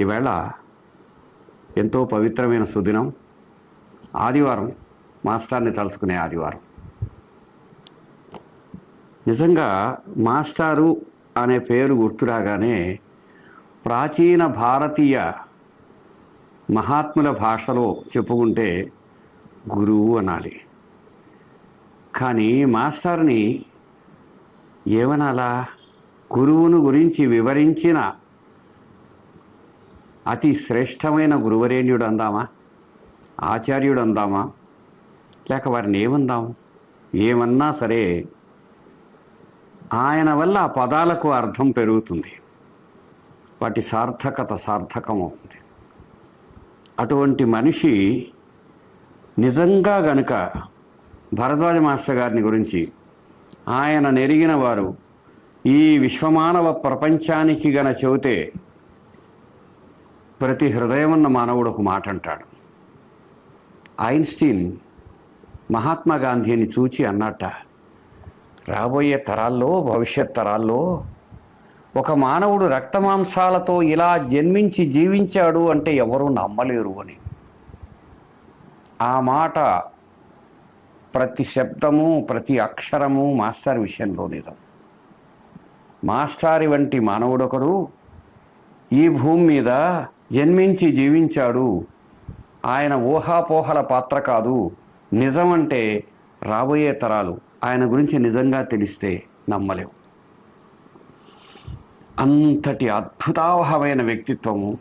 ఈవేళ ఎంతో పవిత్రమైన సుదినం. ఆదివారం మాస్టర్ని తలుచుకునే ఆదివారం. నిజంగా మాస్టారు అనే పేరు గుర్తురాగానే ప్రాచీన భారతీయ మహాత్ముల భాషలో చెప్పుకుంటే గురువు అనాలి. కానీ మాస్టర్ని ఏమనాలా? గురువును గురించి వివరించిన అతి శ్రేష్టమైన గురువరేణ్యుడు అందామా? ఆచార్యుడు అందామా లేక వారిని ఏమందాం ఏమన్నా సరే ఆయన వల్ల ఆ పదాలకు అర్థం పెరుగుతుంది. వాటి సార్థకత సార్థకమవుతుంది. అటువంటి మనిషి నిజంగా గనుక భరద్వాజ మాస్టర్ గారిని గురించి ఆయన నెరిగిన వారు ఈ విశ్వమానవ ప్రపంచానికి గన చెబితే ప్రతి హృదయమున్న మానవుడు ఒక మాట అంటాడు ఐన్స్టీన్ మహాత్మా గాంధీని చూచి అన్నట్ట రాబోయే తరాల్లో భవిష్యత్ తరాల్లో ఒక మానవుడు రక్తమాంసాలతో ఇలా జన్మించి జీవించాడు అంటే ఎవరూ నమ్మలేరు అని. ఆ మాట ప్రతి శబ్దము ప్రతి అక్షరము మాస్టర్ విషయంలో నిజం. మాస్టారి వంటి మానవుడొకడు ఈ భూమి మీద జన్మించి జీవించాడు. ఆయన ఊహాపోహల పాత్ర కాదు. నిజం అంటే రాబోయే తరాలు ఆయన గురించి నిజంగా తెలిస్తే నమ్మలేవు. అంతటి అద్భుతావహమైన వ్యక్తిత్వము.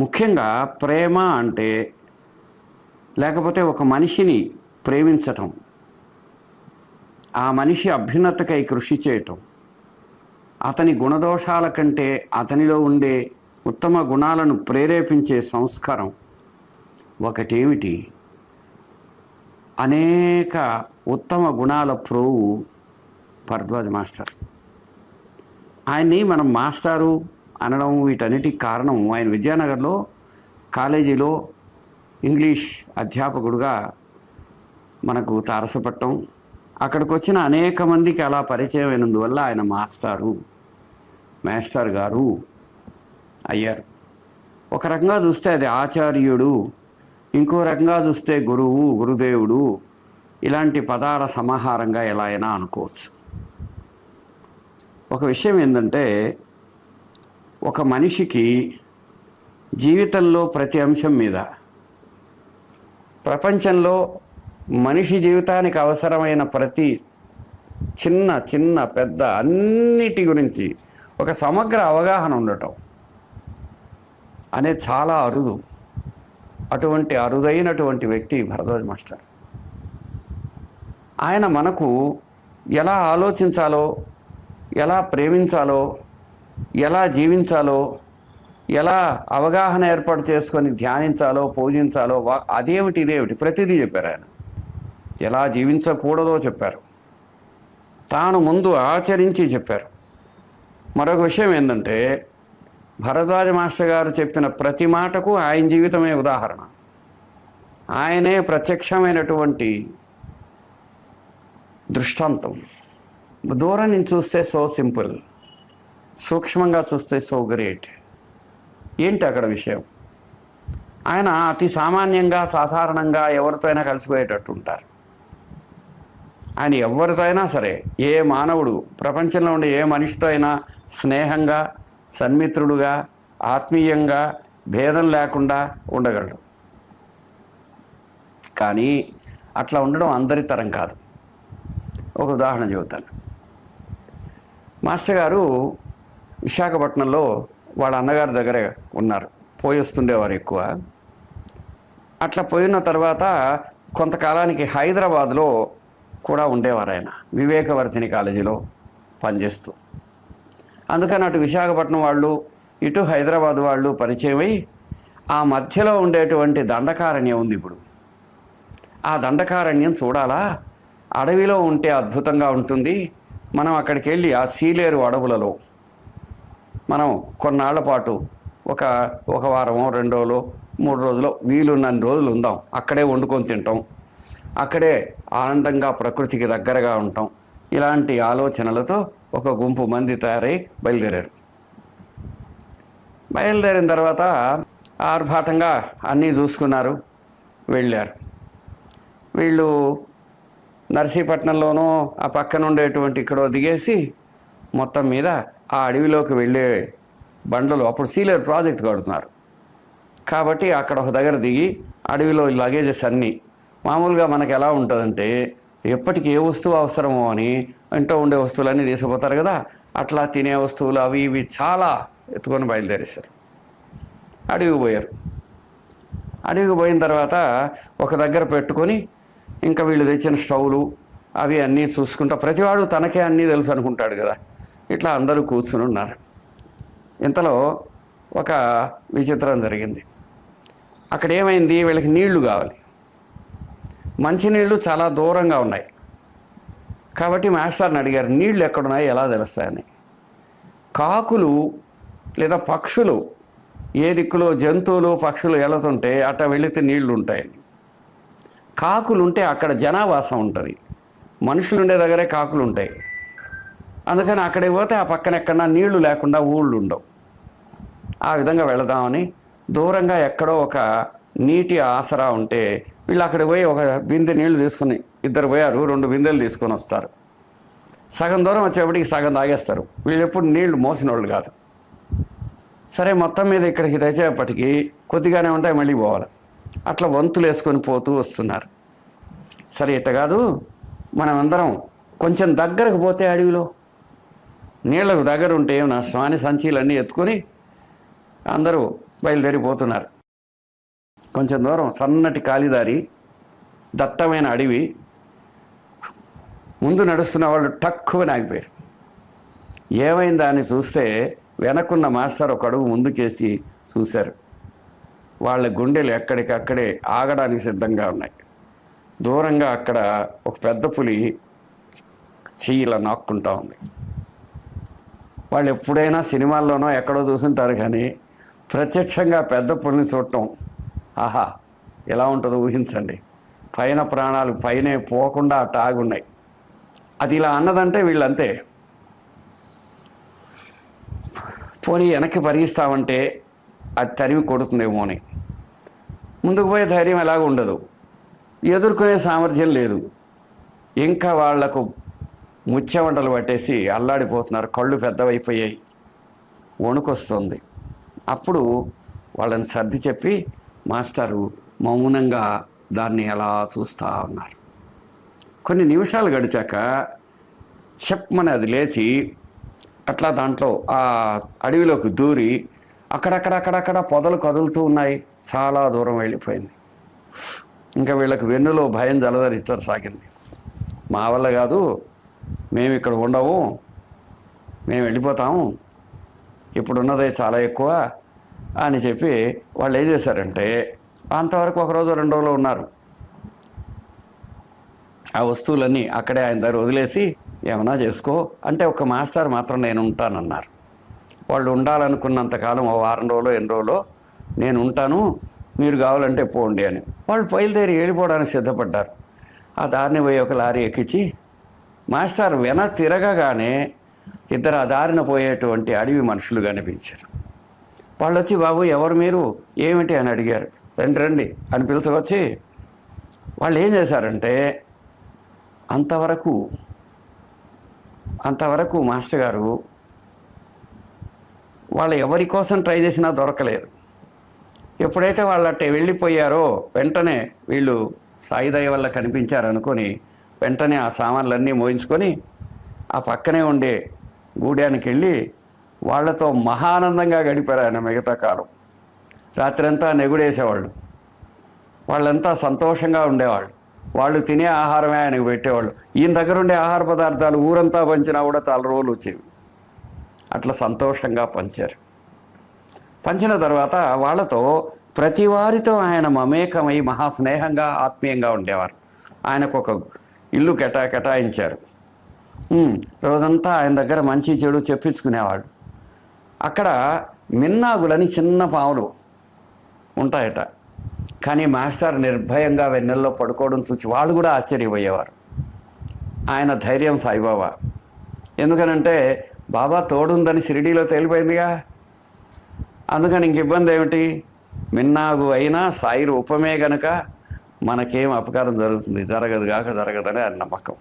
ముఖ్యంగా ప్రేమ అంటే లేకపోతే ఒక మనిషిని ప్రేమించటం. ఆ మనిషి అభ్యున్నతకై కృషి చేయటం. అతని గుణదోషాల కంటే అతనిలో ఉండే ఉత్తమ గుణాలను ప్రేరేపించే సంస్కారం ఒకటేమిటి? అనేక ఉత్తమ గుణాల ప్రోవు భరద్వాజ మాస్టర్. ఆయన్ని మనం మాస్టారు అనడం వీటన్నిటికి కారణం ఆయన విద్యానగర్లో కాలేజీలో ఇంగ్లీష్ అధ్యాపకుడుగా మనకు తారసపట్టం. అక్కడికి వచ్చిన అనేక మందికి అలా పరిచయం అయినందువల్ల ఆయన మాస్టారు మాస్టర్ గారు. అయ్యారు. ఒక రకంగా చూస్తే అది ఆచార్యుడు ఇంకో రకంగా చూస్తే గురువు గురుదేవుడు ఇలాంటి పదాల సమాహారంగా ఎలా అయినా అనుకోవచ్చు. ఒక విషయం ఏంటంటే ఒక మనిషికి జీవితంలో ప్రతి అంశం మీద ప్రపంచంలో మనిషి జీవితానికి అవసరమైన ప్రతి చిన్న చిన్న పెద్ద అన్నిటి గురించి ఒక సమగ్ర అవగాహన ఉండటం. అనేది చాలా అరుదు. అటువంటి అరుదైనటువంటి వ్యక్తి భరద్వాజ్ మాస్టర్. ఆయన మనకు ఎలా ఆలోచించాలో ఎలా ప్రేమించాలో ఎలా జీవించాలో ఎలా అవగాహన ఏర్పాటు చేసుకొని ధ్యానించాలో పూజించాలో వా అదేమిటి ఇదేమిటి ప్రతిదీ చెప్పారు ఆయన. ఎలా జీవించకూడదో చెప్పారు. తాను ముందు ఆచరించి చెప్పారు. మరొక విషయం ఏంటంటే భరద్వాజ మాస్టర్ గారు చెప్పిన ప్రతి మాటకు ఆయన జీవితమే ఉదాహరణ. ఆయనే ప్రత్యక్షమైనటువంటి దృష్టాంతం. దూరం నుంచి చూస్తే సో సింపుల్ సూక్ష్మంగా చూస్తే సో గ్రేట్ ఏంటి అక్కడ విషయం? ఆయన అతి సామాన్యంగా సాధారణంగా ఎవరితో అయినా కలిసిపోయేటట్టు ఉంటారు. ఆయన ఎవరితో అయినా సరే ఏ మానవుడు ప్రపంచంలో ఉండే ఏ మనిషితో అయినా స్నేహంగా సన్మిత్రుడుగా ఆత్మీయంగా భేదం లేకుండా ఉండగలడు. కానీ అట్లా ఉండడం అందరి తరం కాదు. ఒక ఉదాహరణ చెబుతాను. మాస్టర్ గారు విశాఖపట్నంలో వాళ్ళ అన్నగారి దగ్గర ఉన్నారు. పోయి వస్తుండేవారు ఎక్కువ. అట్లా పోయిన తర్వాత కొంతకాలానికి హైదరాబాద్లో కూడా ఉండేవారు ఆయన. వివేకవర్తిని కాలేజీలో పనిచేస్తూ. అందుకని అటు విశాఖపట్నం వాళ్ళు ఇటు హైదరాబాద్ వాళ్ళు పరిచయం అయి ఆ మధ్యలో ఉండేటువంటి దండకారణ్యం ఉంది ఇప్పుడు. ఆ దండకారణ్యం చూడాలా? అడవిలో ఉంటే అద్భుతంగా ఉంటుంది. మనం అక్కడికి వెళ్ళి ఆ సీలేరు అడవులలో మనం కొన్నాళ్ళ పాటు ఒక ఒక వారమో రెండు రోజులు మూడు రోజులు వీలున్నన్ని రోజులు ఉందాం. అక్కడే వండుకొని తింటాం. అక్కడే ఆనందంగా ప్రకృతికి దగ్గరగా ఉంటాం. ఇలాంటి ఆలోచనలతో ఒక గుంపు మంది తయారై బయలుదేరారు. బయలుదేరిన తర్వాత ఆర్భాటంగా అన్నీ చూసుకున్నారు వెళ్ళారు. వీళ్ళు నర్సీపట్నంలోనూ ఆ పక్కన ఉండేటువంటి ఇక్కడో దిగేసి మొత్తం మీద ఆ అడవిలోకి వెళ్ళే బండలు అప్పుడు సీలర్ ప్రాజెక్ట్ కడుతున్నారు. కాబట్టి అక్కడ ఒక దగ్గర దిగి అడవిలో లగేజెస్ అన్నీ మామూలుగా మనకు ఎలా ఉంటుందంటే ఎప్పటికి ఏ వస్తువు అవసరమో అని ఇంట్లో ఉండే వస్తువులన్నీ తీసుకుపోతారు కదా అట్లా తినే వస్తువులు అవి ఇవి చాలా ఎత్తుకొని బయలుదేరేశారు. అడవికి పోయారు. అడవికి పోయిన తర్వాత ఒక దగ్గర పెట్టుకొని ఇంకా వీళ్ళు తెచ్చిన స్టవ్లు అవి అన్నీ చూసుకుంటా ప్రతివాడు తనకే అన్నీ తెలుసు అనుకుంటాడు కదా. ఇట్లా అందరూ కూర్చుని ఉన్నారు. ఇంతలో ఒక విచిత్రం జరిగింది. అక్కడ ఏమైంది? వీళ్ళకి నీళ్ళు కావాలి. మంచినీళ్ళు చాలా దూరంగా ఉన్నాయి. కాబట్టి మాస్టర్ని అడిగారు నీళ్ళు ఎక్కడున్నాయి? ఎలా తెలుస్తాయని? కాకులు లేదా పక్షులు ఏ దిక్కులో జంతువులు పక్షులు వెళుతుంటే అట్ట వెళితే నీళ్ళు ఉంటాయని కాకులు ఉంటే అక్కడ జనావాసం ఉంటుంది. మనుషులు ఉండే దగ్గరే కాకులు ఉంటాయి అందుకని అక్కడికి పోతే ఆ పక్కన ఎక్కడన్నా నీళ్ళు లేకుండా ఊళ్ళు ఉండవు ఆ విధంగా వెళదామని దూరంగా ఎక్కడో ఒక నీటి ఆసరా ఉంటే వీళ్ళు అక్కడికి పోయి ఒక బిందె నీళ్ళు తీసుకుని ఇద్దరు పోయారు రెండు బిందెలు తీసుకొని వస్తారు. సగం దూరం వచ్చేప్పటికి సగం తాగేస్తారు. వీళ్ళు ఎప్పుడు నీళ్ళు మోసిన వాళ్ళు కాదు. సరే మొత్తం మీద ఇక్కడికి తెచ్చేపటికి కొద్దిగానే ఉంటాయి మళ్ళీ పోవాలి. అట్లా వంతులు వేసుకొని పోతూ వస్తున్నారు. సరే ఇట్ట కాదు. మనం అందరం కొంచెం దగ్గరకు పోతే అడవిలో. నీళ్ళకు దగ్గర ఉంటే ఏం స్వామి సంచీలన్నీ ఎత్తుకొని అందరూ బయలుదేరిపోతున్నారు. కొంచెం దూరం సన్నటి కాలిదారి దట్టమైన అడవి. ముందు నడుస్తున్న వాళ్ళు టక్కువని ఆగిపోయారు. ఏమైందా అని చూస్తే వెనకున్న మాస్టర్ ఒక అడుగు ముందుకేసి చూశారు. వాళ్ళ గుండెలు ఎక్కడికక్కడే ఆగడానికి సిద్ధంగా ఉన్నాయి. దూరంగా అక్కడ ఒక పెద్ద పులి చెయ్యిలా నాక్కుంటా ఉంది. వాళ్ళు ఎప్పుడైనా సినిమాల్లోనో ఎక్కడో చూసుంటారు కానీ ప్రత్యక్షంగా పెద్ద పులిని చూడటం ఆహా ఎలా ఉంటుందో ఊహించండి. పైన ప్రాణాలు పైనే పోకుండా టాగున్నాయి ఆగున్నాయి అది ఇలా అన్నదంటే వీళ్ళంతే. పోనీ వెనక్కి పరిగిస్తామంటే అది తరిమి కొడుతుందేమో అని. ముందుకు పోయే ధైర్యం ఎలాగ ఉండదు. ఎదుర్కొనే సామర్థ్యం లేదు. ఇంకా వాళ్ళకు ముచ్చెమంటలు పట్టేసి అల్లాడిపోతున్నారు. కళ్ళు పెద్దవైపోయాయి. వణుకొస్తుంది. అప్పుడు వాళ్ళని సర్ది చెప్పి మాస్టారు మౌనంగా దాన్ని ఎలా చూస్తూ ఉన్నారు. కొన్ని నిమిషాలు గడిచాక చెప్పమని అది లేచి అట్లా దాంట్లో ఆ అడవిలోకి దూరి అక్కడక్కడక్కడక్కడ పొదలు కదులుతూ ఉన్నాయి. చాలా దూరం వెళ్ళిపోయింది. ఇంకా వీళ్ళకి వెన్నులో భయం జలధరించసాగింది మా వల్ల కాదు మేము ఇక్కడ ఉండము మేము వెళ్ళిపోతాము. ఇప్పుడున్నదే చాలా ఎక్కువ. అని చెప్పి వాళ్ళు ఏం చేశారంటే అంతవరకు ఒక రోజు రెండు రోజులు ఉన్నారు. ఆ వస్తువులన్నీ అక్కడే ఆయన దగ్గర వదిలేసి ఏమన్నా చేసుకో అంటే ఒక మాస్టర్ మాత్రం నేను ఉంటానన్నారు. వాళ్ళు ఉండాలనుకున్నంతకాలం ఓ వారం రోజులు ఎన్ని రోజులు నేను ఉంటాను మీరు కావాలంటే పోండి అని. వాళ్ళు బయలుదేరి వెళ్ళిపోవడానికి సిద్ధపడ్డారు. ఆ దారిని పోయి ఒక లారీ ఎక్కించి మాస్టర్ వెన తిరగగానే ఇద్దరు ఆ దారిన పోయేటువంటి అడవి మనుషులు కనిపించారు. వాళ్ళు వచ్చి బాబు ఎవరు మీరు? ఏమిటి? అని అడిగారు. రండి రండి అని పిలుచుకొచ్చి వాళ్ళు ఏం చేశారంటే అంతవరకు అంతవరకు మాస్టర్ గారు వాళ్ళు ఎవరి కోసం ట్రై చేసినా దొరకలేదు. ఎప్పుడైతే వాళ్ళు అట్టే వెళ్ళిపోయారో వెంటనే వీళ్ళు సాయిదయ వల్ల కనిపించారనుకొని వెంటనే ఆ సామాన్లన్నీ మోయించుకొని ఆ పక్కనే ఉండే గూడానికి వెళ్ళి వాళ్ళతో మహానందంగా గడిపారు ఆయన మిగతా కాలం. రాత్రంతా నెగుడేసేవాళ్ళు. వాళ్ళంతా సంతోషంగా ఉండేవాళ్ళు. వాళ్ళు తినే ఆహారమే ఆయనకు పెట్టేవాళ్ళు. ఈయన దగ్గర ఉండే ఆహార పదార్థాలు ఊరంతా పంచినా కూడా చాలా రోజులు వచ్చేవి. అట్లా సంతోషంగా పంచారు. పంచిన తర్వాత వాళ్ళతో ప్రతి వారితో ఆయన మమేకమై మహా స్నేహంగా ఆత్మీయంగా ఉండేవారు. ఆయనకు ఒక ఇల్లు కేటా కేటాయించారు. రోజంతా ఆయన దగ్గర మంచి చెడు చెప్పించుకునేవాళ్ళు. అక్కడ మిన్నాగులని చిన్న పాములు ఉంటాయట. కానీ మాస్టర్ నిర్భయంగా వెన్నెల్లో పడుకోవడం చూసి వాళ్ళు కూడా ఆశ్చర్యపోయేవారు. ఆయన ధైర్యం సాయిబాబా. ఎందుకనంటే బాబా తోడుందని షిరిడీలో తేలిపోయిందిగా. అందుకని ఇంక ఇబ్బంది ఏమిటి? మిన్నాగు అయినా సాయి రూపమే గనక మనకేం అపకారం జరుగుతుంది? జరగదు కాక జరగదని ఆయన నమ్మకం.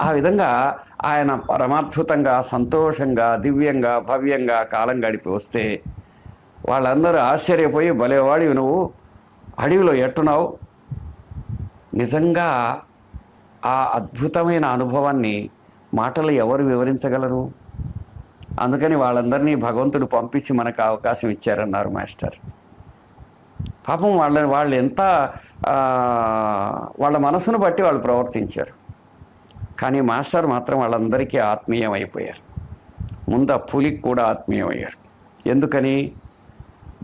ఆ విధంగా ఆయన పరమాద్భుతంగా సంతోషంగా దివ్యంగా భవ్యంగా కాలం గడిపి వస్తే వాళ్ళందరూ ఆశ్చర్యపోయి భలేవాడివి నువ్వు అడవిలో ఎట్టున్నావు? నిజంగా ఆ అద్భుతమైన అనుభవాన్ని మాటలు ఎవరు వివరించగలరు? అందుకని వాళ్ళందరినీ భగవంతుడు పంపించి మనకు అవకాశం ఇచ్చారన్నారు మాస్టర్. పాపం వాళ్ళ వాళ్ళు ఎంత వాళ్ళ మనసును బట్టి వాళ్ళు ప్రవర్తించారు. కానీ మాస్టర్ మాత్రం వాళ్ళందరికీ ఆత్మీయం అయిపోయారు ముందు ఆ పులికి కూడా ఆత్మీయం అయ్యారు ఎందుకని?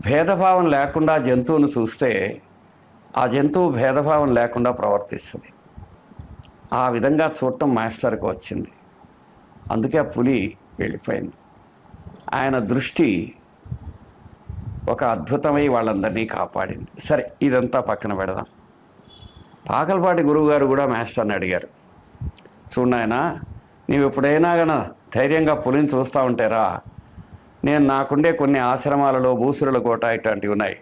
భేదభావం లేకుండా జంతువును చూస్తే ఆ జంతువు భేదభావం లేకుండా ప్రవర్తిస్తుంది. ఆ విధంగా చూడటం మాస్టర్కి వచ్చింది. అందుకే ఆ పులి వెళ్ళిపోయింది. ఆయన దృష్టి ఒక అద్భుతమై వాళ్ళందరినీ కాపాడింది. సరే ఇదంతా పక్కన పెడదాం. పాకలపాటి గురువుగారు కూడా మాస్టర్ని అడిగారు. చూడు నీవు ఎప్పుడైనా గన ధైర్యంగా పులిని చూస్తూ ఉంటారా నేను నాకుండే కొన్ని ఆశ్రమాలలో భూసురుల కోట ఇట్లాంటివి ఉన్నాయి.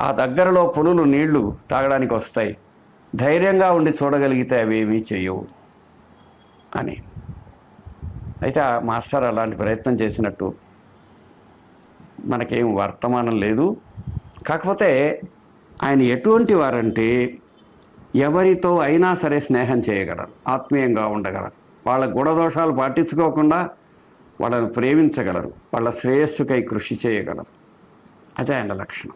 ఆ దగ్గరలో పులులు నీళ్ళు తాగడానికి వస్తాయి. ధైర్యంగా ఉండి చూడగలిగితే అవి ఏమీ చేయవు అని. అయితే ఆ మాస్టర్ అలాంటి ప్రయత్నం చేసినట్టు మనకేం వర్తమానం లేదు. కాకపోతే ఆయన ఎటువంటి వారంటే ఎవరితో అయినా సరే స్నేహం చేయగలరు ఆత్మీయంగా ఉండగలరు. వాళ్ళ గుణదోషాలు పాటించుకోకుండా వాళ్ళని ప్రేమించగలరు వాళ్ళ శ్రేయస్సుకై కృషి చేయగలరు. అదే ఆయన లక్షణం.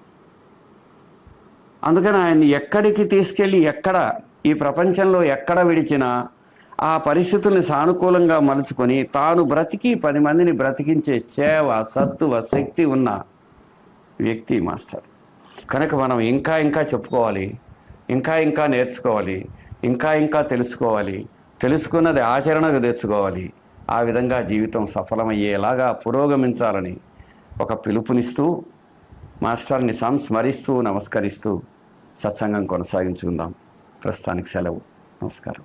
అందుకని ఆయన్ని ఎక్కడికి తీసుకెళ్ళి ఎక్కడ ఈ ప్రపంచంలో ఎక్కడ విడిచినా ఆ పరిస్థితుల్ని సానుకూలంగా మలుచుకొని తాను బ్రతికి పది మందిని బ్రతికించే చేవ సత్తువ శక్తి ఉన్న వ్యక్తి మాస్టర్. కనుక మనం ఇంకా ఇంకా చెప్పుకోవాలి. ఇంకా ఇంకా నేర్చుకోవాలి ఇంకా ఇంకా తెలుసుకోవాలి తెలుసుకున్నది ఆచరణకు తెచ్చుకోవాలి. ఆ విధంగా జీవితం సఫలమయ్యేలాగా పురోగమించాలని ఒక పిలుపునిస్తూ మాస్టర్ని సంస్మరిస్తూ నమస్కరిస్తూ సత్సంగం కొనసాగించుకుందాం. ప్రస్తుతానికి సెలవు. నమస్కారం.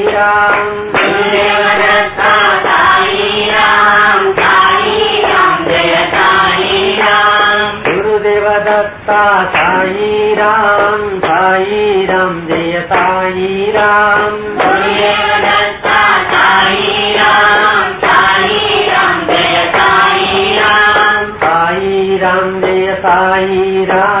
साई राम साई राम जय साई राम साई राम जय साई राम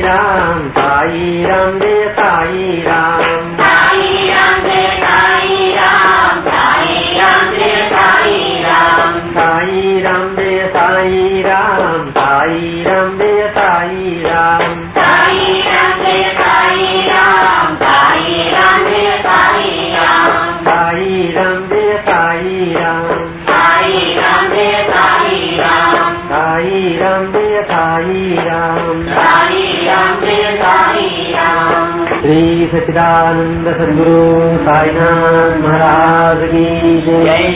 ラン、タイランでタイラン。श्री सच्चिदानंद सद्गुरु साईनाथ महाराज की जय जय